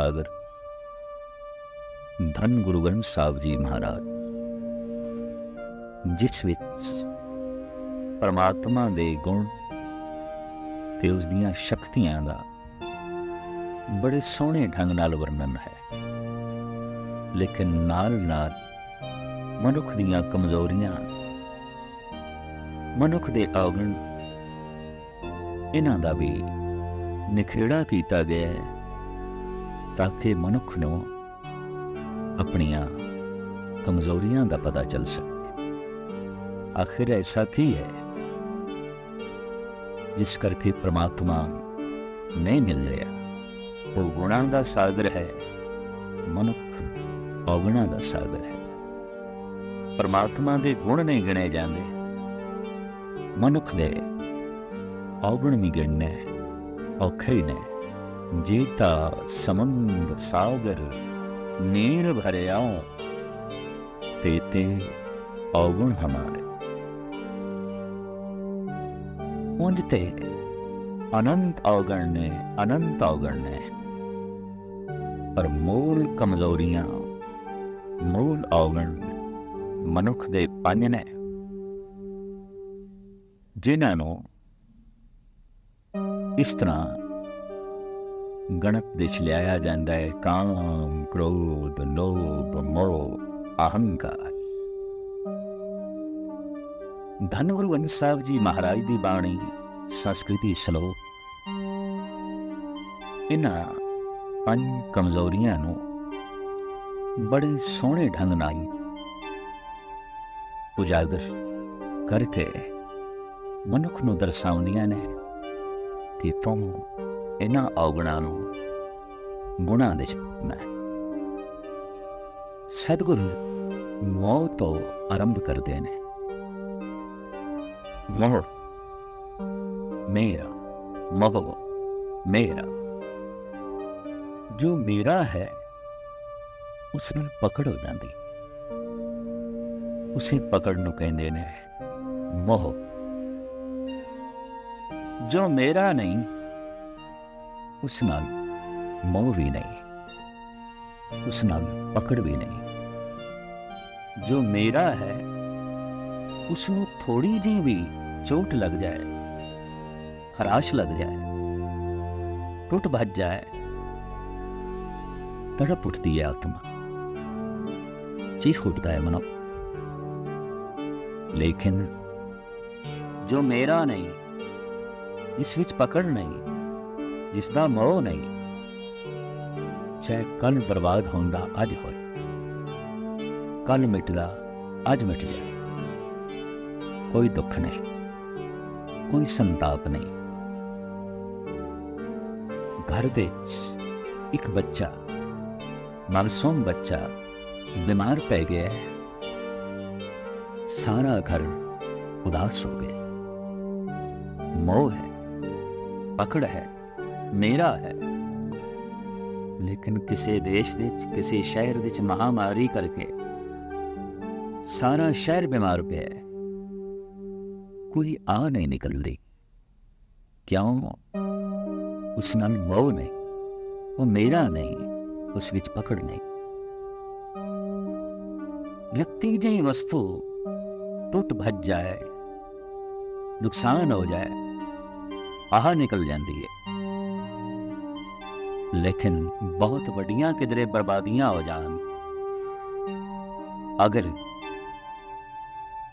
ਸਾਗਰ ਧੰਨ ਗੁਰੂ ਗ੍ਰੰਥ ਸਾਹਿਬ ਜੀ ਮਹਾਰਾਜ, ਜਿਸ ਵਿੱਚ ਪਰਮਾਤਮਾ ਦੇ ਗੁਣ ਤੇ ਉਸ ਦੀਆਂ ਸ਼ਕਤੀਆਂ ਦਾ ਬੜੇ ਸੋਹਣੇ ਢੰਗ ਨਾਲ ਵਰਣਨ ਹੈ। ਲੇਕਿਨ ਨਾਲ ਨਾਲ ਮਨੁੱਖ ਦੀਆਂ ਕਮਜ਼ੋਰੀਆਂ, ਮਨੁੱਖ ਦੇ ਔਗਣ, ਇਹਨਾਂ ਦਾ ਵੀ ਨਿਖੇੜਾ ਕੀਤਾ ਗਿਆ ਹੈ। ਤਾਂ ਕਿ ਮਨੁੱਖ ਨੂੰ ਆਪਣੀਆਂ ਕਮਜ਼ੋਰੀਆਂ ਦਾ ਪਤਾ ਚੱਲ ਸਕੇ। ਆਖਿਰ ਐਸਾ ਕੀ ਹੈ? ਜਿਸ ਕਰਕੇ ਪ੍ਰਮਾਤਮਾ ਨਹੀਂ ਮਿਲ ਰਿਹਾ। ਉਹ ਗੁਣਾਂ ਦਾ ਸਾਗਰ ਹੈ, ਮਨੁੱਖ ਔਗਣਾਂ ਦਾ ਸਾਗਰ ਹੈ। ਪਰਮਾਤਮਾ ਦੇ ਗੁਣ ਨਹੀਂ ਗਿਣੇ ਜਾਂਦੇ। ਮਨੁੱਖ ਦੇ ਔਗਣ ਵੀ ਗਿਣਨੇ ਔਖੇ ਨੇ। ਜੇਤਾ ਸਮੁੰਦਰ ਸਾਗਰ ਨੀਰ ਭਰਿਆ ਤੇਤੇ ਔਗਣ ਹਮਾਰੇ। ਉਂਝ ਤੇ ਅਨੰਤ ਔਗਣ ਨੇ, ਅਨੰਤ ਔਗਣ ਨੇ, ਪਰ ਮੂਲ ਕਮਜ਼ੋਰੀਆਂ, ਮੂਲ ਔਗਣ ਮਨੁੱਖ ਦੇ ਪੰਜ ਨੇ। ਜਿਨ੍ਹਾਂ ਨੂੰ ਇਸ ਤਰ੍ਹਾਂ ਗਣਤ ਵਿੱਚ ਲਿਆਇਆ ਜਾਂਦਾ ਹੈ। ਕਾਮ, ਕ੍ਰੋਧ, ਲੋਭ, ਮੋਹ, ਅਹੰਕਾਰ। ਧੰਨਵਾਦ ਗੁਰੂ ਸਾਹਿਬ ਜੀ ਮਹਾਰਾਜ ਦੀ ਬਾਣੀ, ਸੰਸਕ੍ਰਿਤੀ ਸ਼ਲੋਕ। ਇਹਨਾਂ ਪੰਜ ਕਮਜ਼ੋਰੀਆਂ ਨੂੰ ਬੜੇ ਸੋਹਣੇ ਢੰਗ ਨਾਲ ਉਜਾਗਰ ਕਰਕੇ ਮਨੁੱਖ ਨੂੰ ਦਰਸਾਉਂਦੀਆਂ ਨੇ ਕਿ ਤੁਮ ਇਹਨਾਂ ਔਗਣਾਂ ਨੂੰ ਗੁਣਾਂ ਦੇ ਹੈ ਸਤਿਗੁਰੂ ਮੋਹ ਤੋਂ ਆਰੰਭ ਕਰਦੇ ਨੇ। ਮੋਹ ਮੇਰਾ ਮੋਹ ਮੇਰਾ। ਜੋ ਮੇਰਾ ਹੈ ਉਸ ਨੂੰ ਪਕੜ ਹੋ ਜਾਂਦੀ। ਉਸੇ ਪਕੜ ਨੂੰ ਕਹਿੰਦੇ ਨੇ ਮੋਹ। ਜੋ ਮੇਰਾ ਨਹੀਂ ਉਸ ਨਾਲ ਮੋਹ ਵੀ ਨਹੀਂ ਉਸ ਨਾਲ ਪਕੜ ਵੀ ਨਹੀਂ ਜੋ ਮੇਰਾ ਹੈ ਉਸ ਨੂੰ ਥੋੜੀ ਜਿਹੀ ਵੀ ਚੋਟ ਲੱਗ ਜਾਏ ਖਰਾਸ਼ ਲੱਗ ਜਾਏ ਟੁੱਟ ਭੱਜ ਜਾਏ ਤੜਪ ਉੱਠਦੀ ਹੈ ਆਤਮਾ ਚੀਖ ਉੱਠਦਾ ਹੈ ਮਨੋ ਲੇਕਿਨ ਜੋ ਮੇਰਾ ਨਹੀਂ ਜਿਸ ਵਿੱਚ ਪਕੜ ਨਹੀਂ ਜਿਸ ਦਾ ਮੋਹ ਨਹੀਂ। ਚਾਹੇ ਕੱਲ ਬਰਬਾਦ ਹੋਣ ਦਾ ਅੱਜ ਹੋਏ। ਕੱਲ ਮਿਟਦਾ ਅੱਜ ਮਿਟ ਜਾਏ ਕੋਈ ਦੁੱਖ ਨਹੀਂ, ਕੋਈ ਸੰਤਾਪ ਨਹੀਂ। ਘਰ ਵਿੱਚ ਇੱਕ ਬੱਚਾ ਮਾਸੂਮ ਬੱਚਾ ਬਿਮਾਰ ਪੈ ਗਿਆ ਹੈ। ਸਾਰਾ ਘਰ ਉਦਾਸ ਹੋ ਗਿਆ। ਮੋਹ ਹੈ, ਪਕੜ ਹੈ। ਮੇਰਾ ਹੈ ਲੇਕਿਨ ਕਿਸੇ ਦੇਸ਼ ਵਿੱਚ ਕਿਸੇ ਸ਼ਹਿਰ ਵਿੱਚ ਮਹਾਮਾਰੀ ਕਰਕੇ ਸਾਰਾ ਸ਼ਹਿਰ ਬਿਮਾਰ ਪਿਆ ਹੈ ਕੋਈ ਆ ਨਹੀਂ ਨਿਕਲਦੀ ਕਿਉਂ ਉਸ ਨਾਲ ਮੋਹ ਨਹੀਂ ਉਹ ਮੇਰਾ ਨਹੀਂ ਉਸ ਵਿੱਚ ਪਕੜ ਨਹੀਂ ਵਿਅਕਤੀ ਜਿਹੀ ਵਸਤੂ ਟੁੱਟ ਭੱਜ ਜਾਏ ਨੁਕਸਾਨ ਹੋ ਜਾਏ ਆਹ ਨਿਕਲ ਜਾਂਦੀ ਹੈ ਲੇਕਿਨ ਬਹੁਤ ਵੱਡੀਆਂ ਕਿਧਰੇ ਬਰਬਾਦੀਆਂ ਹੋ ਜਾਣ ਅਗਰ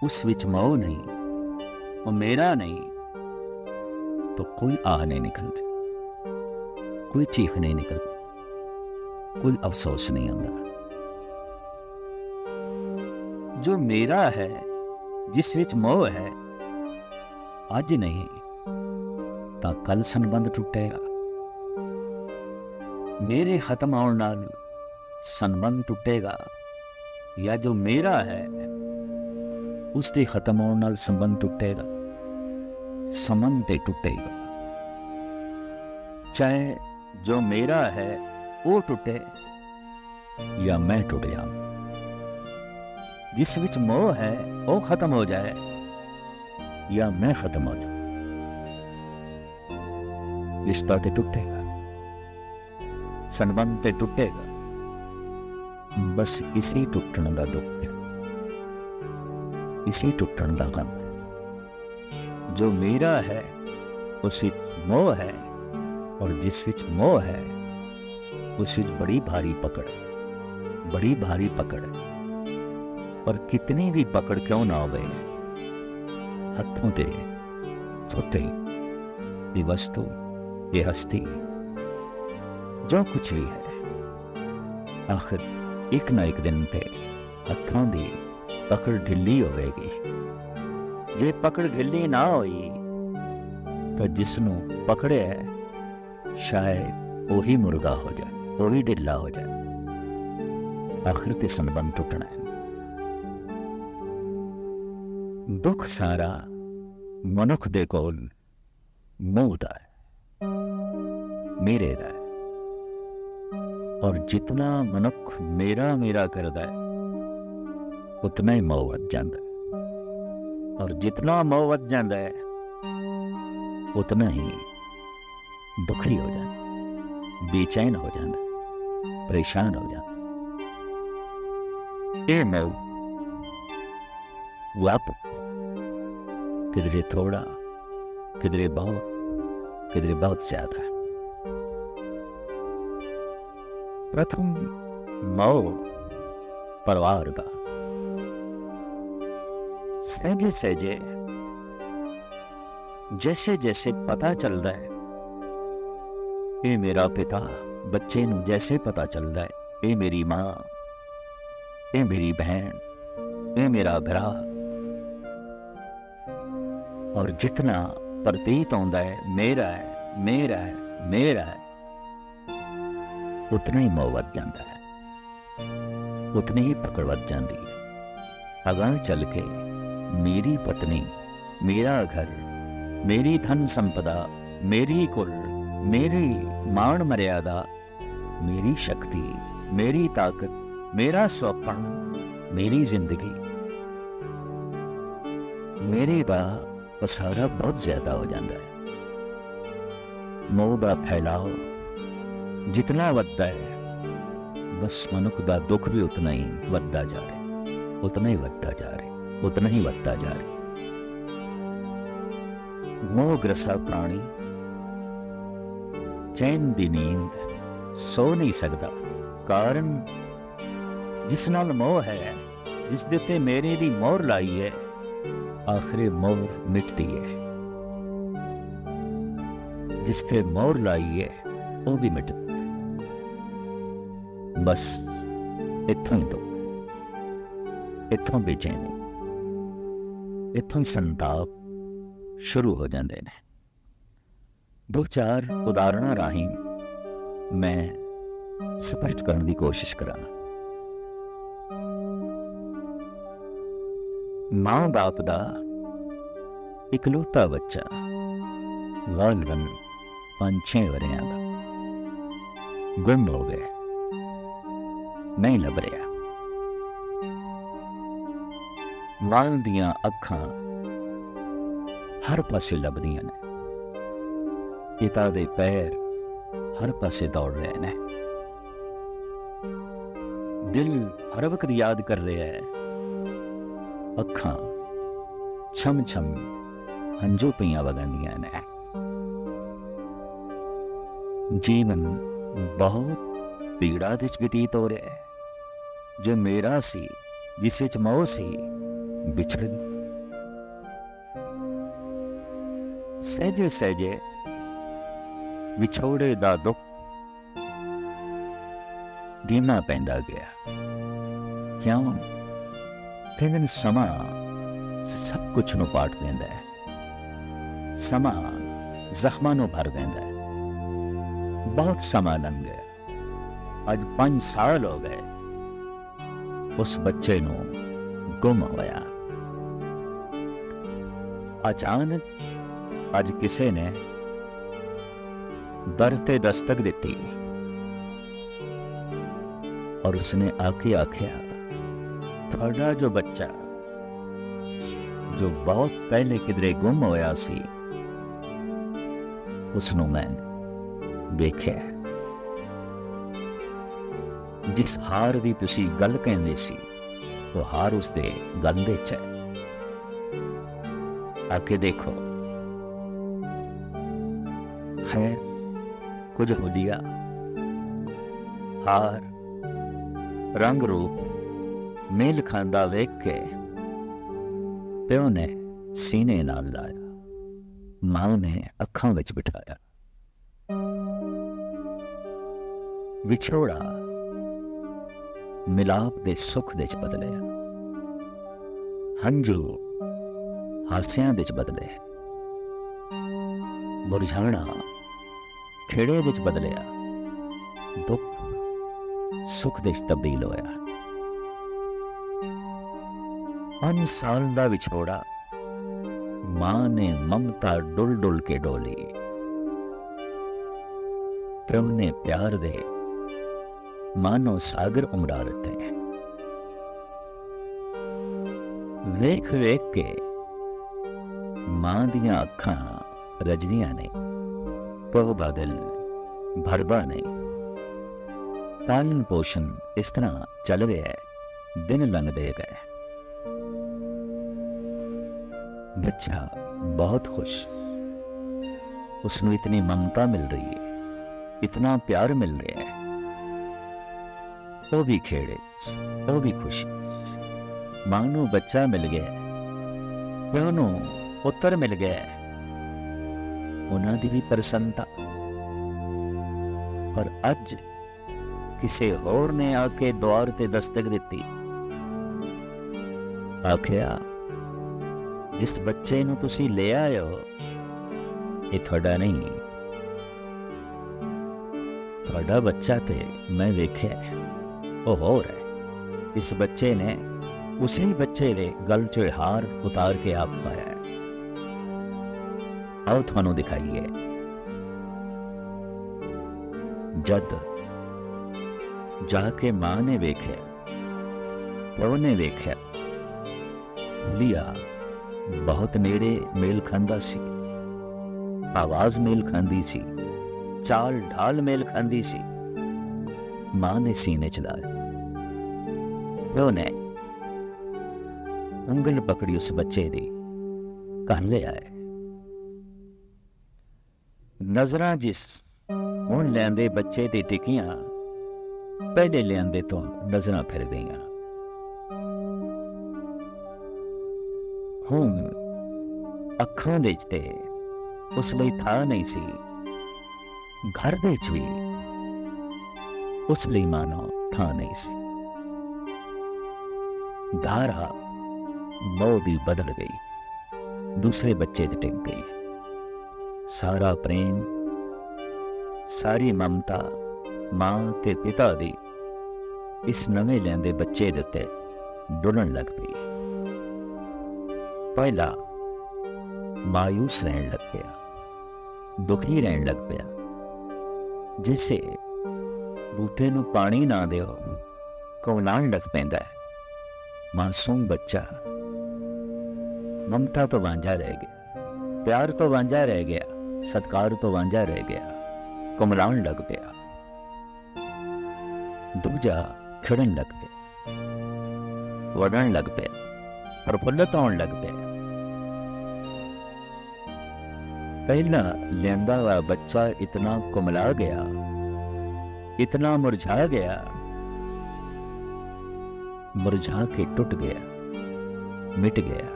ਉਸ ਵਿੱਚ ਮੋਹ ਨਹੀਂ ਉਹ ਮੇਰਾ ਨਹੀਂ तो कोई आह नहीं निकलती कोई चीख नहीं निकलती कोई अफसोस नहीं आता जो मेरा है जिस विच मोह है ਅੱਜ ਨਹੀਂ ਤਾਂ ਕੱਲ ਸੰਬੰਧ ਟੁੱਟੇਗਾ मेरे खत्म आने संबंध टूटेगा। या जो मेरा है, उसके खत्म होने संबंध टूटेगा। संबंध तो टूटेगा। चाहे जो मेरा है, वो टूटे या मैं टूट जाऊँ। जिस विच मोह है, वो खत्म हो जाए या मैं खत्म हो जाऊँ। रिश्ता तो टूटेगा। संबंध पे टूटेगा। बस इसी टूटने का दुख है। इसी टूटने का गम है। जो मेरा है, उसी मोह है, और जिस विच मोह है, उस विच बड़ी भारी पकड़ है। बड़ी भारी पकड़ है। पर कितनी भी पकड़ क्यों ना हो गई हथों दे, धोते ये वस्तु ये हस्ती ਜੋ ਕੁਝ ਵੀ ਹੈ। ਆਖਰ ਇੱਕ ਨਾ ਇੱਕ ਦਿਨ ਤੇ ਹੱਥਾਂ ਦੀ ਪਕੜ ਢਿੱਲੀ ਹੋਵੇਗੀ। ਜੇ ਪਕੜ ਢਿੱਲੀ ਨਾ ਹੋਈ, ਤਾਂ ਜਿਸ ਨੂੰ ਪਕੜਿਆ ਸ਼ਾਇਦ ਉਹੀ ਮੁਰਗਾ ਹੋ ਜਾਏ, ਉਹੀ ਢਿੱਲਾ ਹੋ ਜਾਏ। ਆਖਰ ਤੇ ਸੰਬੰਧ ਟੁੱਟਣਾ ਹੈ। ਦੁੱਖ ਸਾਰਾ ਮਨੁੱਖ ਦੇ ਕੋਲ ਮੋਹ ਦਾ ਮੇਰੇ ਦਾ ਹੈ ਔਰ ਜਿਤਨਾ ਮਨੁੱਖ ਮੇਰਾ ਮੇਰਾ ਕਰਦਾ ਹੈ ਉਤਨਾ ਹੀ ਮੋਹ ਵੱਧ ਜਾਂਦਾ ਹੈ ਔਰ ਜਿਤਨਾ ਮੋਹ ਵੱਧ ਜਾਂਦਾ ਹੈ ਉਤਨਾ ਹੀ ਦੁਖੀ ਹੋ ਜਾਂਦਾ ਹੈ, ਬੇਚੈਨ ਹੋ ਜਾਂਦਾ ਹੈ, ਪਰੇਸ਼ਾਨ ਹੋ ਜਾਂਦਾ ਹੈ। ਇਹ ਮੋਹ ਵਾਪ ਕਿਧਰੇ ਥੋੜਾ ਕਿਧਰੇ ਬਹੁਤ ਕਿਧਰੇ ਬਹੁਤ ਜ਼ਿਆਦਾ ਪ੍ਰਥਮ ਮੋਹ ਪਰਿਵਾਰ ਦਾ ਸਹਿਜੇ ਸਹਿਜੇ ਜੈਸੇ ਜੈਸੇ ਪਤਾ ਚੱਲਦਾ ਹੈ ਇਹ ਮੇਰਾ ਪਿਤਾ ਬੱਚੇ ਨੂੰ ਜੈਸੇ ਪਤਾ ਚੱਲਦਾ ਹੈ ਇਹ ਮੇਰੀ ਮਾਂ ਇਹ ਮੇਰੀ ਭੈਣ ਇਹ ਮੇਰਾ ਭਰਾ ਔਰ ਜਿਤਨਾ ਪ੍ਰਤੀਤ ਹੁੰਦਾ ਹੈ ਮੇਰਾ ਹੈ ਮੇਰਾ ਹੈ ਮੇਰਾ ਹੈ उतना ही मोह मौवत जाता है। उतनी ही पकड़वत जान जाती है। अगर चल के मेरी पत्नी, मेरा घर, मेरी धन संपदा, मेरी कुल, मेरी मान मर्यादा, मेरी शक्ति, मेरी ताकत, मेरा स्वप्न, मेरी ज़िंदगी। मेरे का पसारा बहुत ज़्यादा हो जाता है। मोह का फैलाव ਫੈਲਾਅ ਵੱਧਦਾ ਹੈ ਬਸ ਮਨੁੱਖ ਦਾ ਦੁੱਖ ਵੀ ਉਤਨਾ ਹੀ ਵੱਧਦਾ ਜਾ ਰਿਹਾ ਉਤਨਾ ਹੀ ਵੱਧਦਾ ਜਾ ਰਿਹਾ ਉਤਨਾ ਹੀ ਵੱਧਦਾ ਜਾ ਰਿਹਾ ਮੋਹ ਗ੍ਰਸਾ ਪ੍ਰਾਣੀ ਚੈਨ ਦੀ ਨੀਂਦ ਸੋ ਨਹੀਂ ਸਕਦਾ ਕਾਰਨ ਜਿਸ ਨਾਲ ਮੋਹ ਹੈ ਜਿਸ ਦੇ ਉੱਤੇ ਮੇਰੇ ਦੀ ਮੋਹਰ ਲਾਈ ਹੈ ਆਖਰੇ ਮੋਹਰ ਮਿਟਦੀ ਹੈ ਜਿਸ ਤੇ ਮੋਹਰ ਲਾਈ ਹੈ ਉਹ ਵੀ ਮਿਟਦੀ ਬਸ, ਇੱਥੋਂ ਹੀ ਤੋਂ ਇੱਥੋਂ ਬੇਚੈਨੀ ਇੱਥੋਂ ਹੀ ਸੰਤਾਪ ਸ਼ੁਰੂ ਹੋ ਜਾਂਦੇ ਨੇ। ਦੋ ਚਾਰ ਉਦਾਹਰਣਾਂ ਰਾਹੀਂ ਮੈਂ ਸਪਸ਼ਟ ਕਰਨ ਦੀ ਕੋਸ਼ਿਸ਼ ਕਰਾਂ ਮਾਂ ਬਾਪ ਦਾ ਇਕਲੌਤਾ ਬੱਚਾ ਗਾਲਬਨ ਪੰਜ ਛੇ ਵਰਿਆਂ ਦਾ ਗੁੰਮ ਹੋ ਗਿਆ। ਨਹੀਂ ਲੱਭ ਰਿਹਾ ਮਾਂ ਦੀਆਂ ਅੱਖਾਂ ਹਰ ਪਾਸੇ ਲੱਭਦੀਆਂ ਨੇ ਪਿਤਾ ਦੇ ਪੈਰ ਹਰ ਪਾਸੇ ਦੌੜ ਰਹੇ ਨੇ ਦਿਲ ਹਰ ਵਕਤ ਯਾਦ ਕਰ ਰਿਹਾ ਹੈ ਅੱਖਾਂ ਛਮ ਛਮ ਹੰਝੂ ਪਈਆਂ ਵਗਾਉਂਦੀਆਂ ਨੇ ਜੀਵਨ ਬਹੁਤ ਪੀੜਾ ਦੇ ਚ ਬਤੀਤ ਹੋ ਰਿਹਾ ਹੈ ਜੋ ਮੇਰਾ ਸੀ ਜਿਸ ਵਿੱਚ ਮੋਹ ਸੀ ਵਿਛੜ ਗਈ ਸਹਿਜੇ ਸਹਿਜੇ ਵਿਛੋੜੇ ਦਾ ਦੁੱਖ ਧੀਮਾ ਪੈਂਦਾ ਗਿਆ ਕਿਉਂ ਫਿਰ ਸਮਾਂ ਸਭ ਕੁਝ ਨੂੰ ਪਾਟ ਦਿੰਦਾ ਹੈ ਸਮਾਂ ਜ਼ਖਮਾਂ ਨੂੰ ਭਰ ਦਿੰਦਾ ਹੈ ਬਹੁਤ ਸਮਾਂ ਲੰਘ ਗਿਆ ਅੱਜ 5 ਸਾਲ ਹੋ ਗਏ ਉਸ ਬੱਚੇ ਨੂੰ ਗੁੰਮ ਹੋਇਆ ਅਚਾਨਕ ਅੱਜ ਕਿਸੇ ਨੇ ਦਰ ਤੇ ਦਸਤਕ ਦਿੱਤੀ ਔਰ ਉਸਨੇ ਆਕੇ ਆਖਿਆ ਤੁਹਾਡਾ ਜੋ ਬੱਚਾ ਜੋ ਬਹੁਤ ਪਹਿਲੇ ਕਿਧਰੇ ਗੁੰਮ ਹੋਇਆ ਸੀ ਉਸ ਨੂੰ ਮੈਂ ਵੇਖਿਆ ਜਿਸ ਹਾਰ ਦੀ ਤੁਸੀਂ ਗੱਲ ਕਹਿੰਦੇ ਸੀ, ਉਹ ਹਾਰ ਉਸ ਦੇ ਗਲ ਦੇ ਚ ਹੈ। ਦੇਖੋ, ਹੈ ਕੁਝ ਹੁਲੀਆ ਹਾਰ, ਰੰਗ ਰੂਪ, ਮੇਲ ਖਾਂਦਾ ਵੇਖ ਕੇ ਪਿਓ ਨੇ ਸੀਨੇ ਨਾਲ ਲਾਇਆ, ਮਾਂ ਨੇ ਅੱਖਾਂ ਵਿੱਚ ਬਿਠਾਇਆ। ਵਿਛੋੜਾ ਮਿਲਾਪ ਦੇ ਸੁੱਖ ਦੇ ਚ ਬਦਲਿਆ ਹੰਝੂ ਹਾਸਿਆਂ ਵਿੱਚ ਬਦਲੇ ਮੁਰਝਾਣਾ ਖੇੜੇ ਵਿੱਚ ਬਦਲਿਆ ਦੁੱਖ ਸੁੱਖ ਦੇ ਚ ਤਬਦੀਲ ਹੋਇਆ ਪੰਜ ਸਾਲ ਦਾ ਵਿਛੋੜਾ ਮਾਂ ਨੇ ਮਮਤਾ ਡੁੱਲ ਡੁੱਲ ਕੇ ਡੋਲੀ ਪ੍ਰਮ ਨੇ ਪਿਆਰ ਦੇ ਮਾਨੋ ਸਾਗਰ ਉਮੜਾ ਦਿੱਤੇ ਵੇਖ ਵੇਖ ਕੇ ਮਾਂ ਦੀਆਂ ਅੱਖਾਂ ਰਜਦੀਆਂ ਨੇ ਪਉ ਬਾਦਲ ਭਰਵਾ ਨੇ ਪਾਲਣ ਪੋਸ਼ਣ ਇਸ ਤਰ੍ਹਾਂ ਚੱਲ ਰਿਹਾ ਹੈ ਦਿਨ ਲੰਘਦੇ ਗਏ ਬੱਚਾ ਬਹੁਤ ਖੁਸ਼ ਉਸ ਨੂੰ ਇਤਨੀ ਮਮਤਾ ਮਿਲ ਰਹੀ ਹੈ ਇਤਨਾ ਪਿਆਰ ਮਿਲ ਰਿਹਾ ਹੈ ਉਹ ਵੀ ਖੇੜੇ ਚ, ਉਹ ਵੀ ਖੁਸ਼ ਮਾਂ ਨੂੰ ਬੱਚਾ ਮਿਲ ਗਿਆ ਪਿਓ ਨੂੰ ਪੁੱਤਰ ਮਿਲ ਗਿਆ ਉਹਨਾਂ ਦੀ ਵੀ ਪ੍ਰਸੰਨਤਾ ਪਰ ਅੱਜ ਕਿਸੇ ਹੋਰ ਨੇ ਆ ਕੇ ਦੁਆਰ ਤੇ ਦਸਤਕ ਦਿੱਤੀ ਆਖਿਆ ਜਿਸ ਬੱਚੇ ਨੂੰ ਤੁਸੀਂ ਲੈ ਆਏ ਹੋ ਇਹ ਤੁਹਾਡਾ ਨਹੀਂ ਤੁਹਾਡਾ ਬੱਚਾ ਤੇ ਮੈਂ ਵੇਖਿਆ और है। इस बच्चे ने उसी बच्चे ने गल चुहार उतार के आप पाया आओ थानू दिखाइए। जद जाके माँ ने वेखे, प्यो ने वेख्या लिया, बहुत नेड़े मेल खांदा सी, आवाज़ मेल खांदी सी, चाल ढाल मेल खांदी सी, माँ ने सीने चलाया ਸੀ ਮਾਂ ਨੇ ਸੀਨੇ ਚ ਲਾਇਆ ਪਿਓ ਨੇ ਉਂਗਲ ਪਕੜੀ ਉਸ ਬੱਚੇ ਦੀ ਘਰ ਲੈ ਆਏ ਨਜ਼ਰਾਂ ਜਿਸ ਹੁਣ ਲੈਂਦੇ ਬੱਚੇ ਦੀ ਟਿਕੀਆਂ ਪਹਿਲੇ ਲਿਆਂਦੇ ਤੋਂ ਨਜ਼ਰਾਂ ਫਿਰ ਗਈਆਂ ਹੁਣ ਅੱਖਾਂ ਵਿੱਚ ਤੇ ਉਸ ਲਈ ਥਾਂ ਨਹੀਂ ਸੀ ਘਰ ਵਿੱਚ ਵੀ ਉਸ ਲਈ ਮਾਨੋ ਥਾਂ ਨਹੀਂ ਸੀ ਧਾਰਾ ਮੋਹ ਦੀ ਬਦਲ ਗਈ, ਦੂਸਰੇ ਬੱਚੇ ਤੇ ਟਿਕ ਗਈ। ਸਾਰਾ ਪ੍ਰੇਮ, ਸਾਰੀ ਮਮਤਾ ਮਾਂ ਤੇ ਪਿਤਾ ਦੀ ਇਸ ਨਵੇਂ ਲੈਂਦੇ ਬੱਚੇ ਦੇ ਉੱਤੇ ਡੁੱਲਣ ਲੱਗ ਪਈ। ਪਹਿਲਾ ਮਾਇੂਸ ਰਹਿਣ ਲੱਗ ਪਿਆ, ਦੁਖੀ ਰਹਿਣ ਲੱਗ ਪਿਆ। ਜਿਸੇ ਬੂਟੇ ਨੂੰ ਪਾਣੀ ਨਾ ਦਿਓ ਕੌਲਾਣ ਲੱਗ ਪੈਂਦਾ ਹੈ। मासूम बच्चा। ममता तो वांझा रह गया, प्यार तो वांझा रह गया, सत्कार तो वांझा रह गया कुमराण लग गया। दूजा खिड़न लग गया वड़न लग गया, प्रफुल्लत होने लग गया। पहला लेंदा हुआ बच्चा इतना कुमला गया, इतना मुरझा गया ਮੁਰਝਾ ਕੇ ਟੁੱਟ ਗਿਆ ਮਿਟ ਗਿਆ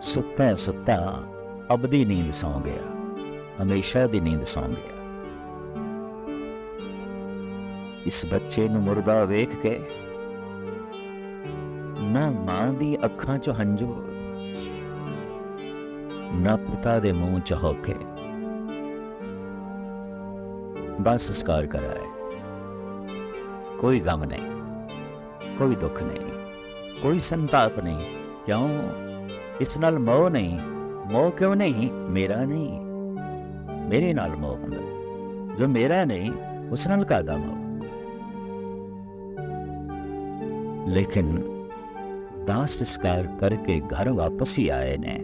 ਸੁੱਤਾ ਸੁੱਤਾ ਅਬਦੀ ਨੀਂਦ ਸੌਂ ਗਿਆ ਹਮੇਸ਼ਾ ਦੀ ਨੀਂਦ ਸੌਂ ਗਿਆ ਇਸ ਬੱਚੇ ਨੂੰ ਮੁਰਦਾ ਵੇਖ ਕੇ ਨਾ ਮਾਂ ਦੀ ਅੱਖਾਂ 'ਚ ਹੰਝੂ ਨਾ ਪਿਤਾ ਦੇ ਮੂੰਹ 'ਚ ਹੋਕੇ ਬਸ ਸੰਸਕਾਰ ਕਰਾਏ ਕੋਈ ਗਮ ਨਹੀਂ ਕੋਈ ਦੁੱਖ ਨਹੀਂ ਕੋਈ ਸੰਤਾਪ ਨਹੀਂ ਕਿਉਂ ਇਸ ਨਾਲ ਮੋਹ ਨਹੀਂ ਮੋਹ ਕਿਉਂ ਨਹੀਂ ਮੇਰਾ ਨਹੀਂ ਮੇਰੇ ਨਾਲ ਮੋਹ ਹੁੰਦਾ ਜੋ ਮੇਰਾ ਨਹੀਂ ਉਸ ਨਾਲ ਕਾਦਾ ਮੋਹ ਲੇਕਿਨ ਦਾਸ ਸੰਸਕਾਰ ਕਰਕੇ ਘਰ ਵਾਪਸ ਹੀ ਆਏ ਨੇ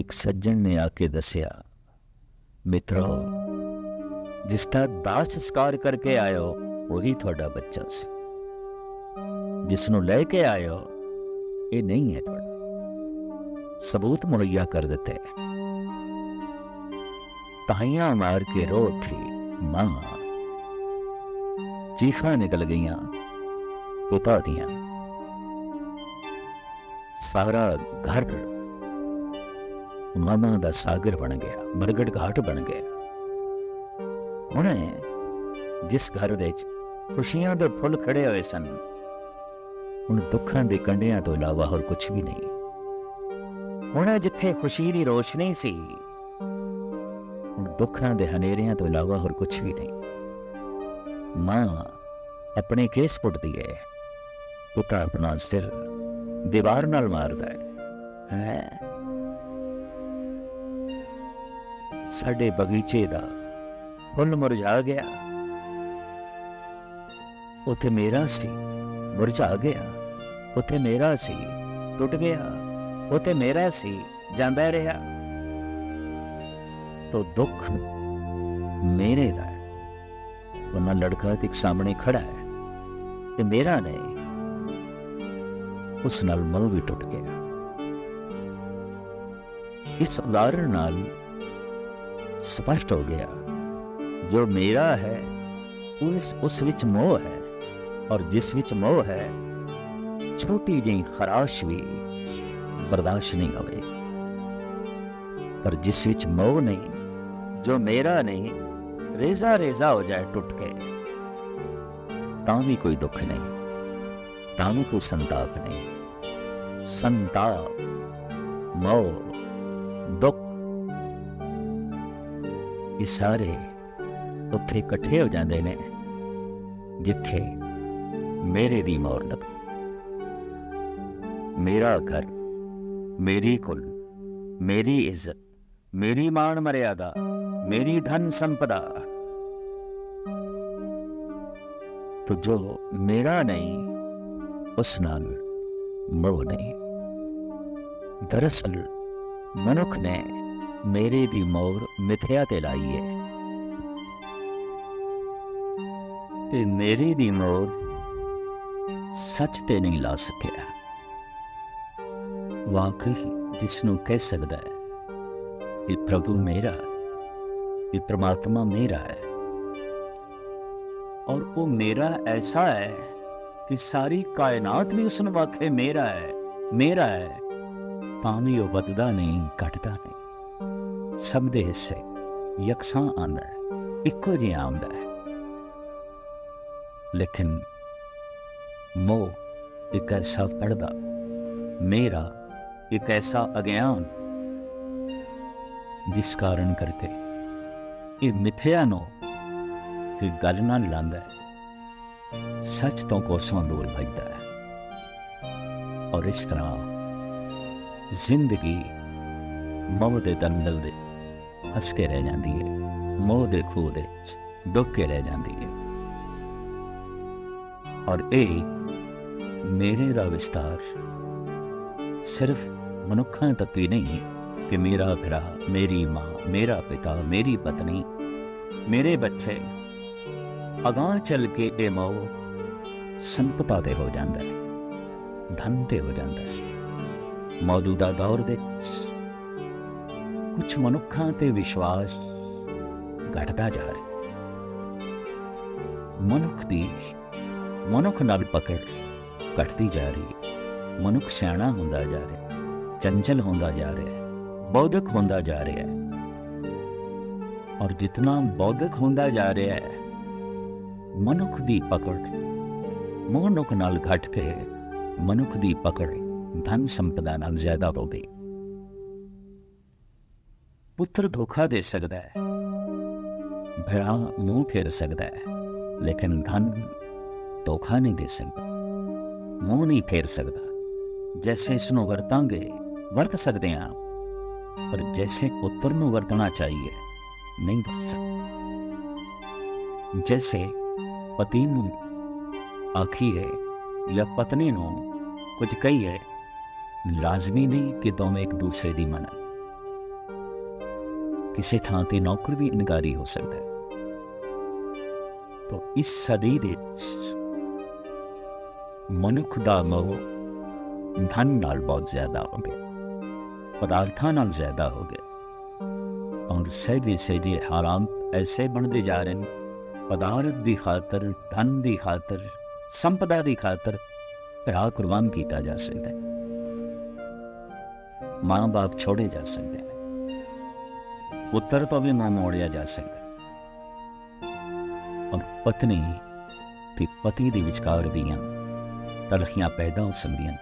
ਇੱਕ ਸੱਜਣ ਨੇ ਆ ਕੇ ਦੱਸਿਆ ਮਿੱਤਰੋ ਜਿਸ ਦਾ ਦਾਸ ਸੰਸਕਾਰ ਕਰਕੇ ਆਇਓ ਉਹੀ ਤੁਹਾਡਾ ਬੱਚਾ ਸੀ ਜਿਸ ਨੂੰ ਲੈ ਕੇ ਆਇਓ ਇਹ ਨਹੀਂ ਹੈ ਤੁਹਾਡਾ ਸਬੂਤ ਮੁਹੱਈਆ ਕਰ ਦਿੱਤੇ ਤਾਈਆਂ ਮਾਰ ਕੇ ਰੋ ਉਠੀ ਮਾਂ ਚੀਖਾਂ ਨਿਕਲ ਗਈਆਂ ਪਿਤਾ ਦੀਆਂ ਸਾਰਾ ਘਰ ਮਾਮਾ ਦਾ ਸਾਗਰ ਬਣ ਗਿਆ ਮਰਗੜ ਘਾਟ ਬਣ ਗਿਆ ਉਹਨੇ ਜਿਸ ਘਰ ਵਿੱਚ ਖੁਸ਼ੀਆਂ ਦੇ ਫੁੱਲ ਖੜੇ ਹੋਏ ਸਨ ਹੁਣ ਦੁੱਖਾਂ ਦੇ ਕੰਢਿਆਂ ਤੋਂ ਇਲਾਵਾ ਹੋਰ ਕੁਝ ਵੀ ਨਹੀਂ ਹੁਣ ਜਿੱਥੇ ਖੁਸ਼ੀ ਦੀ ਰੋਸ਼ਨੀ ਸੀ ਹੁਣ ਦੁੱਖਾਂ ਦੇ ਹਨੇਰਿਆਂ ਤੋਂ ਇਲਾਵਾ ਹੋਰ ਕੁਝ ਵੀ ਨਹੀਂ ਮਾਂ ਆਪਣੇ ਕੇਸ ਪੁੱਟਦੀ ਹੈ ਪੁੱਤਾ ਆਪਣਾ ਸਿਰ ਦੀਵਾਰ ਨਾਲ ਮਾਰਦਾ ਹੈ ਹੈ ਸਾਡੇ ਬਗੀਚੇ ਦਾ ਫੁੱਲ ਮੁਰਝਾ ਗਿਆ ਉੱਥੇ ਮੇਰਾ ਸੀ। ਮੁਰਝਾ ਗਿਆ। ਉੱਥੇ ਮੇਰਾ ਸੀ। ਟੁੱਟ ਗਿਆ। ਉੱਥੇ ਮੇਰਾ ਸੀ। ਜਾਂਦਾ ਰਿਹਾ। ਤੋ ਦੁੱਖ ਮੇਰੇ ਦਾ ਹੈ। ਉਹਨਾਂ ਲੜਕਾ ਤੇ ਸਾਹਮਣੇ ਖੜਾ ਹੈ ਤੇ ਮੇਰਾ ਨਹੀਂ। ਉਸ ਨਾਲ ਮਨ ਵੀ ਟੁੱਟ ਗਿਆ। ਇਸ ਉਦਾਹਰਣ ਨਾਲ ਸਪਸ਼ਟ ਹੋ ਗਿਆ। ਜੋ ਮੇਰਾ ਹੈ ਉਸ ਉਸ ਵਿੱਚ ਮੋਹ ਹੈ। ਔਰ ਜਿਸ ਵਿੱਚ ਮੋਹ ਹੈ ਛੋਟੀ ਜਿਹੀ ਖਰਾਸ਼ ਵੀ ਬਰਦਾਸ਼ਤ ਨਹੀਂ ਹੋਵੇ ਪਰ ਜਿਸ ਵਿੱਚ ਮੋਹ ਨਹੀਂ ਜੋ ਮੇਰਾ ਨਹੀਂ ਰੇਜ਼ਾ ਰੇਜ਼ਾ ਹੋ ਜਾਏ ਟੁੱਟ ਕੇ ਤਾਂ ਵੀ ਕੋਈ ਦੁੱਖ ਨਹੀਂ ਤਾਂ ਵੀ ਕੋਈ ਸੰਤਾਪ ਨਹੀਂ ਸੰਤਾਪ ਮੋਹ ਦੁੱਖ ਇਹ ਸਾਰੇ ਉੱਥੇ ਇਕੱਠੇ ਹੋ ਜਾਂਦੇ ਨੇ ਜਿੱਥੇ मेरे दी मोहल्लत मेरा घर, मेरी कुल, मेरी इज़्ज़त, मेरी मान मर्यादा, मेरी धन संपदा। तो जो मेरा नहीं, उस नाल मो नहीं। दरअसल मनुख ने मेरे भी मोर मिथ्या ते लाई है। ते मेरे दी मोर ਸੱਚ ਤੇ ਨਹੀਂ ਲਾ ਸਕਿਆ ਵਾਕਈ ਜਿਸ ਨੂੰ ਕਹਿ ਸਕਦਾ ਹੈ ਇਹ ਪ੍ਰਭੂ ਮੇਰਾ ਇਹ ਪ੍ਰਮਾਤਮਾ ਮੇਰਾ ਹੈ ਔਰ ਉਹ ਮੇਰਾ ਐਸਾ ਹੈ ਕਿ ਸਾਰੀ ਕਾਇਨਾਤ ਵੀ ਉਸ ਨੂੰ ਵਾਕੇ ਮੇਰਾ ਹੈ ਮੇਰਾ ਹੈ ਪਾਣੀ ਉਹ ਬਦਦਾ ਨਹੀਂ ਘਟਦਾ ਨਹੀਂ ਸਭ ਦੇ ਹਿੱਸੇ ਯਕਸਾਂ ਆਉਂਦਾ ਹੈ ਇੱਕੋ ਜਿਹਾ ਆਉਂਦਾ ਹੈ ਲੇਕਿਨ ਮੋਹ ਇੱਕ ਐਸਾ ਪੜਦਾ, ਮੇਰਾ ਇੱਕ ਐਸਾ ਅਗਿਆਨ ਜਿਸ ਕਾਰਨ ਕਰਕੇ ਇਹ ਮਿਥਿਆ ਨੂੰ ਤੇ ਗੱਲ ਨਾਲ ਲਾਂਦਾ ਹੈ। ਸੱਚ ਤੋਂ ਕੋਸੋਂ ਦੂਰ ਭਜਦਾ ਹੈ। ਔਰ ਇਸ ਤਰ੍ਹਾਂ ਜ਼ਿੰਦਗੀ ਮੋਹ ਦੇ ਦੰਦਲ ਦੇ ਹੱਸ ਕੇ ਰਹਿ ਜਾਂਦੀ ਹੈ, ਮੋਹ ਦੇ ਖੂਹ ਦੇ ਡੁੱਬ ਕੇ ਰਹਿ ਜਾਂਦੀ ਹੈ। ਔਰ ਇਹ ਮੇਰੇ ਦਾ ਵਿਸਤਾਰ ਸਿਰਫ ਮਨੁੱਖਾਂ ਤੱਕ ਹੀ ਨਹੀਂ ਕਿ ਮੇਰਾ ਭਰਾ, ਮੇਰੀ ਮਾਂ, ਮੇਰਾ ਪਿਤਾ, ਮੇਰੀ ਪਤਨੀ, ਮੇਰੇ ਬੱਚੇ ਅਗਾਹ ਚੱਲ ਕੇ ਇਹ ਮੋਹ ਸੰਪਤਾ ਤੇ ਹੋ ਜਾਂਦਾ ਹੈ, ਧਨ ਤੇ ਹੋ ਜਾਂਦਾ ਹੈ। ਮੌਜੂਦਾ ਦੌਰ ਦੇ ਕੁਝ ਮਨੁੱਖਾਂ ਤੇ ਵਿਸ਼ਵਾਸ ਘਟਦਾ ਜਾ ਰਿਹਾ ਮਨੁੱਖ ਦੀ ਮਨੁੱਖ ਨਾਲ ਪਕੜ ਘਟਦੀ ਜਾ ਰਹੀ ਹੈ ਮਨੁੱਖ ਸਿਆਣਾ ਹੁੰਦਾ ਜਾ ਰਿਹਾ ਚੰਚਲ ਹੁੰਦਾ ਜਾ ਰਿਹਾ ਬੌਧਿਕ ਹੁੰਦਾ ਜਾ ਰਿਹਾ ਹੈ ਔਰ ਜਿਤਨਾ ਬੌਧਿਕ ਹੁੰਦਾ ਜਾ ਰਿਹਾ ਹੈ ਮਨੁੱਖ ਦੀ ਪਕੜ ਮਨੁੱਖ ਨਾਲ ਘਟ ਕੇ ਮਨੁੱਖ ਦੀ ਪਕੜ ਧਨ ਸੰਪਦਾ ਨਾਲ ਜ਼ਿਆਦਾ ਹੋ ਗਈ ਪੁੱਤਰ ਧੋਖਾ ਦੇ ਸਕਦਾ ਹੈ ਭਰਾ ਮੂੰਹ ਫੇਰ ਸਕਦਾ ਹੈ ਲੇਕਿਨ ਧਨ ਧੋਖਾ ਨਹੀਂ ਦੇ ਸਕਦਾ ਮੂੰਹ ਨਹੀਂ ਫੇਰ ਸਕਦਾ ਜੈਸੇ ਇਸ ਨੂੰ ਵਰਤਾਂਗੇ ਵਰਤ ਸਕਦੇ ਹਾਂ ਪਰ ਜੈਸੇ ਪੁੱਤਰ ਨੂੰ ਵਰਤਣਾ ਚਾਹੀਏ ਨਹੀਂ ਵਰਤ ਸਕਦੇ ਜੈਸੇ ਪਤੀ ਨੂੰ ਆਖੀਏ ਜਾਂ ਪਤਨੀ ਨੂੰ ਕੁਝ ਕਹੀਏ ਲਾਜ਼ਮੀ ਨਹੀਂ ਕਿ ਦੋਵੇਂ ਇੱਕ ਦੂਸਰੇ ਦੀ ਮੰਨਣ ਕਿਸੇ ਥਾਂ ਤੇ ਨੌਕਰ ਵੀ ਇਨਕਾਰੀ ਹੋ ਸਕਦਾ ਹੈ ਤੋ ਇਸ ਸਦੀ ਦੇ ਮਨੁੱਖ ਦਾ ਮੋਹ ਧਨ ਨਾਲ ਬਹੁਤ ਜ਼ਿਆਦਾ ਹੋ ਗਿਆ, ਪਦਾਰਥਾਂ ਨਾਲ ਜ਼ਿਆਦਾ ਹੋ ਗਿਆ। ਔਰ ਸਹਿਜੇ ਸਹਿਜੇ ਹਾਲਾਤ ਐਸੇ ਬਣਦੇ ਜਾ ਰਹੇ ਨੇ, ਪਦਾਰਥ ਦੀ ਖਾਤਰ, ਧਨ ਦੀ ਖਾਤਰ, ਸੰਪਦਾ ਦੀ ਖਾਤਰ ਭਰਾ ਕੁਰਬਾਨ ਕੀਤਾ ਜਾ ਸਕਦਾ ਹੈ। ਮਾਂ ਬਾਪ ਛੋੜੇ ਜਾ ਸਕਦੇ ਨੇ। ਪੁੱਤਰ ਤੋਂ ਵੀ ਮਾਂ ਮੋੜਿਆ ਜਾ ਸਕਦਾ ਔਰ ਪਤਨੀ ਤੇ ਪਤੀ ਦੇ ਵਿਚਕਾਰ ਵੀ ਤਲਖੀਆਂ तलखियाँ पैदा हो संगियन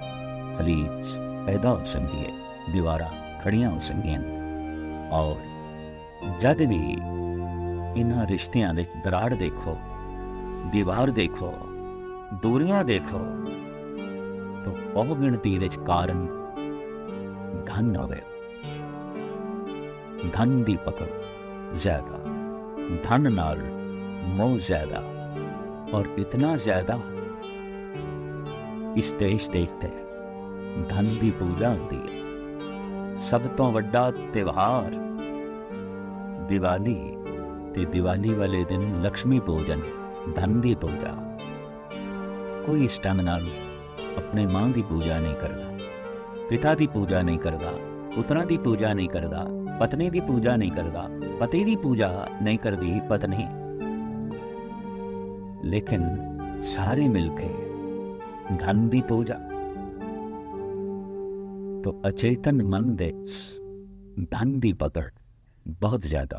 खलीज पैदा हो संगिए दीवारा खड़िया हो संगियन और जद भी इन्हों रिश्तों दे दराड़ देखो, दीवार देखो, दूरियाँ देखो तो बहुगिणती कारण धन आवे धन की पकड़ ज़्यादा, धन नाल मोह ज़्यादा, और इतना ज़्यादा ਸਟੇਜ ਦੇਖਦੇ ਧਨ ਦੀ ਪੂਜਾ ਹੁੰਦੀ ਹੈ ਸਭ ਤੋਂ ਵੱਡਾ ਤਿਉਹਾਰ ਦੀਵਾਲੀ ਤੇ ਦੀਵਾਲੀ ਵਾਲੇ ਦਿਨ ਲక్ష్ਮੀ ਪੂਜਨ ਧਨ ਦੀ ਪੂਜਾ ਕੋਈ ਸਟਮ ਨਾਲ ਆਪਣੇ ਮਾਂ ਦੀ ਪੂਜਾ ਨਹੀਂ ਕਰਦਾ ਪਿਤਾ ਦੀ ਪੂਜਾ ਨਹੀਂ ਕਰਦਾ ਪੁੱਤਰਾਂ ਦੀ ਪੂਜਾ ਨਹੀਂ ਕਰਦਾ ਪਤਨੀ ਦੀ ਪੂਜਾ ਨਹੀਂ ਕਰਦਾ ਪਤੀ ਦੀ ਪੂਜਾ ਨਹੀਂ ਕਰਦੀ ਪਤਨੀ ਲੇਕਿਨ ਸਾਰੇ ਮਿਲ ਕੇ धन की पूजा। तो अचेतन मन दे धन की पकड़ बहुत ज़्यादा।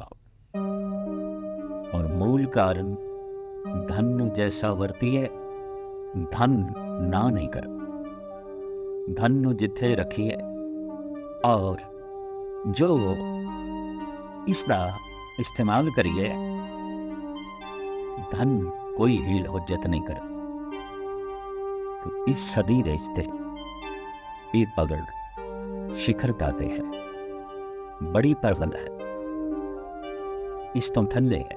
और मूल कारण, धन जैसा वर्ती है, धन ना नहीं कर। धन जिथे रखी है, और जो इसका इस्तेमाल करिए, धन कोई हील जित नहीं करे। तो इस सदी रिश्ते ये पगड़ शिखरता ते है बड़ी प्रबल है इस तो थल्ले है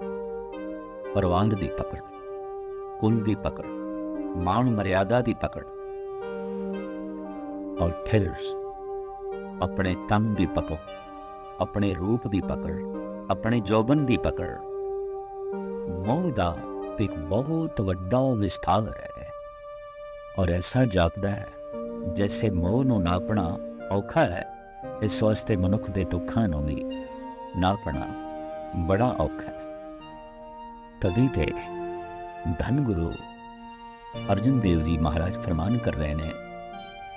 परवान दी पकड़ कुल दी पकड़ मान मर्यादा दी पकड़ और फिर अपने तन दी पकड़ अपने रूप दी पकड़ अपने जौबन दी पकड़ मोह दा एक बहुत वड्डा विस्तार है और ऐसा जापदा है जैसे मोह नु नापना ਔਖਾ ਹੈ ਇਸ ਵਾਸਤੇ ਮਨੁੱਖ ਦੇ ਦੁੱਖਾਂ ਨੂੰ ਵੀ ਨਾਪਣਾ ਬੜਾ ਔਖਾ ਹੈ ਤਦੀ ਤੇ ਧੰਨ ਗੁਰੂ ਅਰਜਨ ਦੇਵ ਜੀ ਮਹਾਰਾਜ ਫਰਮਾਨ ਕਰ ਰਹੇ ਨੇ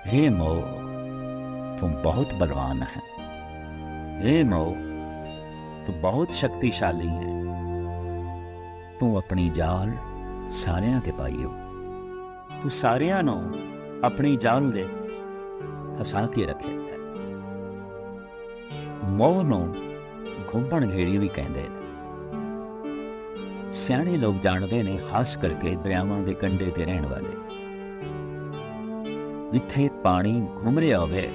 हे ਮੋ तुम बहुत बलवान है हे मो तू बहुत शक्तिशाली है तू अपनी जाल ਸਾਰਿਆਂ ਤੇ ਪਾਈਓ ਤੂੰ ਸਾਰਿਆਂ ਨੂੰ ਆਪਣੀ ਜਾਲ ਦੇ ਹਸਾ ਕੇ ਰੱਖਿਆ ਹੈ ਮੋਹ ਨੂੰ ਘੁੰਮਣ ਘੇਰੀ ਵੀ ਕਹਿੰਦੇ ਨੇ। ਸਿਆਣੇ ਲੋਕ ਜਾਣਦੇ ਨੇ, ਖਾਸ ਕਰਕੇ ਦਰਿਆਵਾਂ ਦੇ ਕੰਢੇ ਤੇ ਰਹਿਣ ਵਾਲੇ। ਜਿੱਥੇ ਪਾਣੀ ਘੁੰਮ ਰਿਹਾ ਹੋਵੇ,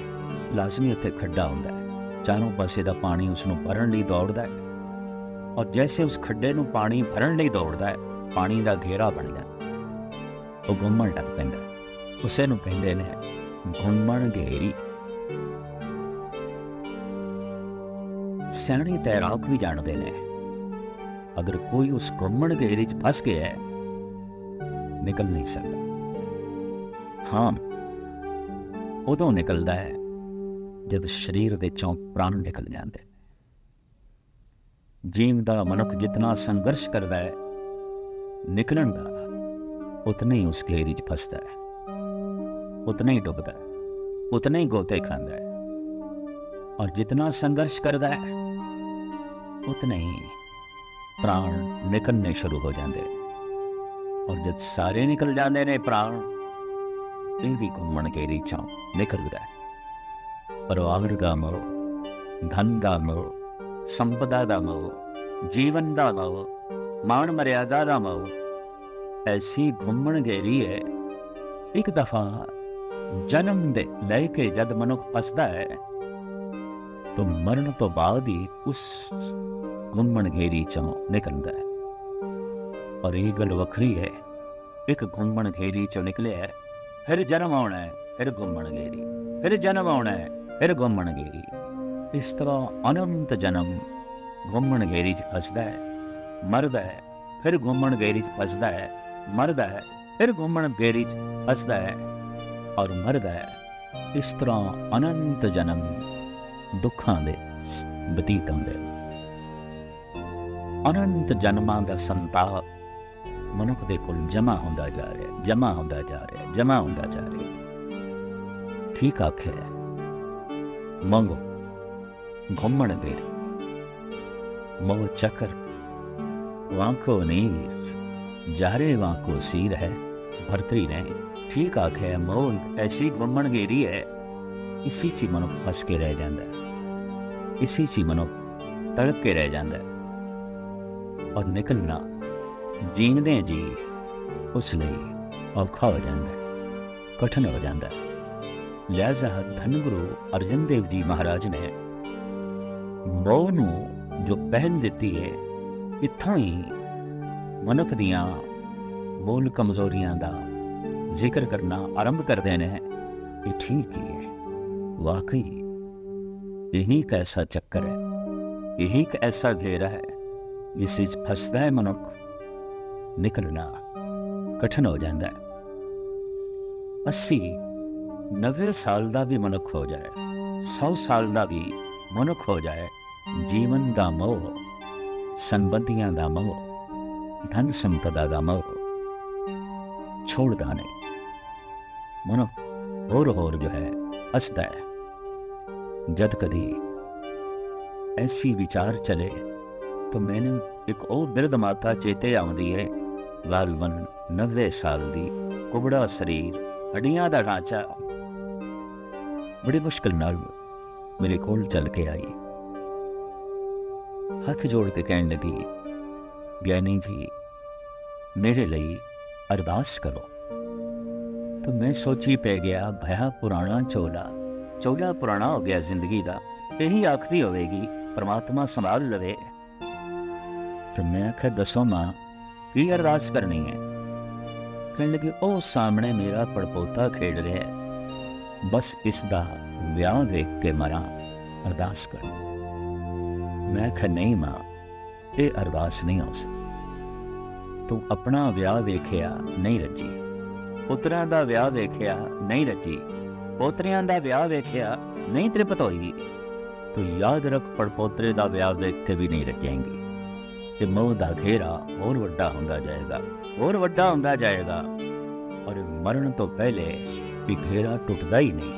ਲਾਜ਼ਮੀ ਉੱਥੇ ਖੱਡਾ ਹੁੰਦਾ ਹੈ। ਚਾਰੋਂ ਪਾਸੇ ਦਾ ਪਾਣੀ ਉਸ ਨੂੰ ਭਰਨ ਲਈ ਦੌੜਦਾ ਹੈ। ਔਰ ਜੈਸੇ ਉਸ ਖੱਡੇ ਨੂੰ ਪਾਣੀ ਭਰਨ ਲਈ ਦੌੜਦਾ ਹੈ, ਪਾਣੀ ਦਾ ਘੇਰਾ ਬਣਦਾ ਉਹ ਗੁੰਮਣ ਲੱਗ ਪੈਂਦਾ ਉਸੇ ਨੂੰ ਕਹਿੰਦੇ ਨੇ ਗੁੰਮਣ ਗਹਿਰੀ ਸਿਆਣੇ ਤੈਰਾਕ ਵੀ ਜਾਣਦੇ ਨੇ ਅਗਰ ਕੋਈ ਉਸ ਘੁੰਮਣ ਘੇਰੀ 'ਚ ਫਸ ਗਿਆ ਹੈ ਨਿਕਲ ਨਹੀਂ ਸਕਦਾ ਹਾਂ ਉਦੋਂ ਨਿਕਲਦਾ ਹੈ ਜਦ ਸਰੀਰ ਦੇ ਚੋਂ ਪ੍ਰਾਣ ਨਿਕਲ ਜਾਂਦੇ ਜੀਵ ਦਾ ਮਨੁੱਖ ਜਿੰਨਾ ਸੰਘਰਸ਼ ਕਰਦਾ ਹੈ ਨਿਕਲਣ ਦਾ उतना ही उस घेरी फंसता है। उतना ही डूबता है। उतना ही गोते खाता है। और जितना संघर्ष करता है, उतने ही प्राण निकलने शुरू हो जाते और जब सारे निकल जाते ने प्राण, फिर भी घूमण के रीछा निकलता है? परिवार का मोह धन का मोह संपदा का मोह जीवन का मोह मान मर्यादा का मोह ऐसी घुमण गेरी है। एक दफ़ा जन्म दे लय जद मनुख फसदा है तो मरण तो बाद ही उस घुमण घेरी चो निकलता है। और ये गल वखरी है, एक घुमण घेरी चो निकले है, फिर जन्म आना है, फिर घुमण घेरी, फिर जन्म आना है, फिर घुमण घेरी। इस तरह अनंत जन्म घुमण घेरी च फसदा है, मरद है, फिर घुमण घेरी च फसदा है ਮਰਦਾ ਹੈ, ਫਿਰ ਘੁੰਮਣ ਫੇਰੀ ਚ ਹੱਸਦਾ ਹੈ ਔਰ ਮਰਦਾ ਹੈ। ਇਸ ਤਰ੍ਹਾਂ ਅਨੰਤ ਜਨਮ ਦੁੱਖਾਂ ਦੇ ਬਤੀਤ ਹੁੰਦੇ ਅਨੰਤ ਜਨਮਾਂ ਦਾ ਸੰਤਾ ਮਨੁੱਖ ਦੇ ਕੋਲ ਜਮਾ ਹੁੰਦਾ ਜਾ ਰਿਹਾ ਜਮਾ ਹੁੰਦਾ ਜਾ ਰਿਹਾ ਜਮਾ ਹੁੰਦਾ ਜਾ ਰਿਹਾ। ਠੀਕ ਆਖਿਆ ਮੰਗੋ ਘੁੰਮਣ ਦੇ ਮੋਹ ਚੱਕਰ, ਵਾਂਕੋ ਨਹੀਂ जारे वांको सीर है भरतरी नहीं ठीक आखे मोह ऐसी घुमन घेरी है इसी ची मनो फस के रह जाता है इसी ची मनो तड़प के रह जाता है और निकलना जीवदे जी उस लिए औखा हो जाता है कठिन हो जाता है लिहाजा धन गुरु अर्जन देव जी महाराज ने मोह ਜੋ ਪਹਿਨ ਦਿੱਤੀ ਹੈ ਇੱਥੋਂ ਹੀ ਮਨੁੱਖ ਦੀਆਂ ਮੂਲ ਕਮਜ਼ੋਰੀਆਂ ਦਾ ਜ਼ਿਕਰ ਕਰਨਾ ਆਰੰਭ ਕਰਦੇ ਨੇ ਇਹ ਠੀਕ ਹੀ ਹੈ ਵਾਕਈ ਇਹੀ ਇੱਕ ਐਸਾ ਚੱਕਰ ਹੈ ਇਹੀ ਇੱਕ ਐਸਾ ਘੇਰਾ ਹੈ ਜਿਸ ਵਿੱਚ ਫਸਦਾ ਹੈ ਮਨੁੱਖ ਨਿਕਲਣਾ ਕਠਨ ਹੋ ਜਾਂਦਾ ਹੈ 80 90 ਸਾਲ ਦਾ ਵੀ ਮਨੁੱਖ ਹੋ ਜਾਏ 100 ਸਾਲ ਦਾ ਵੀ ਮਨੁੱਖ ਹੋ ਜਾਏ ਜੀਵਨ ਦਾ ਮੋਹ ਸੰਬੰਧੀਆਂ ਦਾ धन संपदादामव छोड़ दाने। मनो और और जो है हंसता है। जब कभी ऐसी विचार चले तो मैंने एक और दर्द माता चेते आउंदी है। लाल नब्बे साल दी, कुबड़ा शरीर, हड्डियाँ का ढांचा। बड़ी मुश्किल न मेरे को चल के आई। हथ जोड़ के कह लगी ਗਿਆਨੀ ਜੀ ਮੇਰੇ ਲਈ ਅਰਦਾਸ ਕਰੋ ਤਾਂ ਮੈਂ ਸੋਚੀ ਪੈ ਗਿਆ ਭਇਆ ਪੁਰਾਣਾ ਚੋਲਾ ਚੋਲਾ ਪੁਰਾਣਾ ਹੋ ਗਿਆ ਜ਼ਿੰਦਗੀ ਦਾ ਇਹੀ ਆਖਦੀ ਹੋਵੇਗੀ ਪਰਮਾਤਮਾ ਸੰਭਾਲ ਲਵੇ ਫਿਰ ਮੈਂ ਆਖਿਆ ਦੱਸੋ ਮਾਂ ਕੀ ਅਰਦਾਸ ਕਰਨੀ ਹੈ ਕਹਿਣ ਲੱਗੀ ਉਹ ਸਾਹਮਣੇ ਮੇਰਾ ਪੜਪੋਤਾ ਖੇਡ ਰਿਹਾ ਹੈ ਬਸ ਇਸ ਦਾ ਵਿਆਹ ਵੇਖ ਕੇ ਮਰਾਂ ਅਰਦਾਸ ਕਰੋ ਮੈਂ ਕਿਹਾ ਨਹੀਂ ਮਾਂ ਇਹ ਅਰਦਾਸ ਨਹੀਂ ਹੋ ਸਕਦੀ ਤੂੰ ਆਪਣਾ ਵਿਆਹ ਵੇਖਿਆ ਨਹੀਂ ਰੱਜੀ। ਪੁੱਤਰਾਂ ਦਾ ਵਿਆਹ ਵੇਖਿਆ ਨਹੀਂ ਰੱਜੀ। ਪੋਤਰੀਆਂ ਦਾ ਵਿਆਹ ਵੇਖਿਆ ਨਹੀਂ ਤ੍ਰਿਪਤ ਹੋਈ। ਤੂੰ ਯਾਦ ਰੱਖ ਪੜਪੋਤਰੇ ਦਾ ਵਿਆਹ ਵੇਖ ਕੇ ਵੀ ਨਹੀਂ ਰਚੇਂਗੀ ਤੇ ਮੋਹ ਦਾ ਘੇਰਾ ਹੋਰ ਵੱਡਾ ਹੁੰਦਾ ਜਾਏਗਾ, ਹੋਰ ਵੱਡਾ ਹੁੰਦਾ ਜਾਏਗਾ। ਔਰ ਮਰਨ ਤੋਂ ਪਹਿਲੇ ਵੀ ਘੇਰਾ ਟੁੱਟਦਾ ਹੀ ਨਹੀਂ।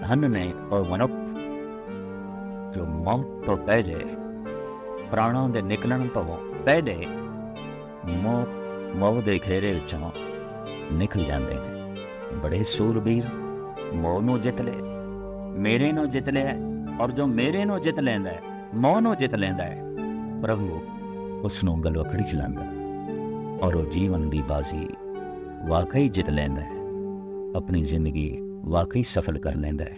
ਧਨ ਨੇ ਔਰ ਮਨੁੱਖ ਜੋ ਮੌਤ ਤੋਂ ਪਹਿਲੇ ਪ੍ਰਾਣਾਂ ਦੇ ਨਿਕਲਣ ਤੋਂ ਪਹਿਲੇ ਮੌਤ ਮੌਤ ਦੇ ਖੇਰੇ ਵਿੱਚੋਂ ਨਿਕਲ ਜਾਂਦੇ ਨੇ। ਬੜੇ ਸੂਰਬੀਰ ਮੌਤ ਨੂੰ ਜਿੱਤ ਲੈ, ਮੇਰੇ ਨੂੰ ਜਿੱਤ ਲਿਆ ਔਰ ਜੋ ਮੇਰੇ ਨੂੰ ਜਿੱਤ ਲੈਂਦਾ ਹੈ ਮੌਤ ਨੂੰ ਜਿੱਤ ਲੈਂਦਾ ਹੈ। ਪ੍ਰਭੂ ਉਸ ਨੂੰ ਗਲਵਕੜੀ ਚਲਾਉਂਦਾ ਔਰ ਉਹ ਜੀਵਨ ਦੀ ਬਾਜ਼ੀ ਵਾਕਈ ਜਿੱਤ ਲੈਂਦਾ ਹੈ, ਆਪਣੀ ਜ਼ਿੰਦਗੀ ਵਾਕਈ ਸਫਲ ਕਰ ਲੈਂਦਾ ਹੈ।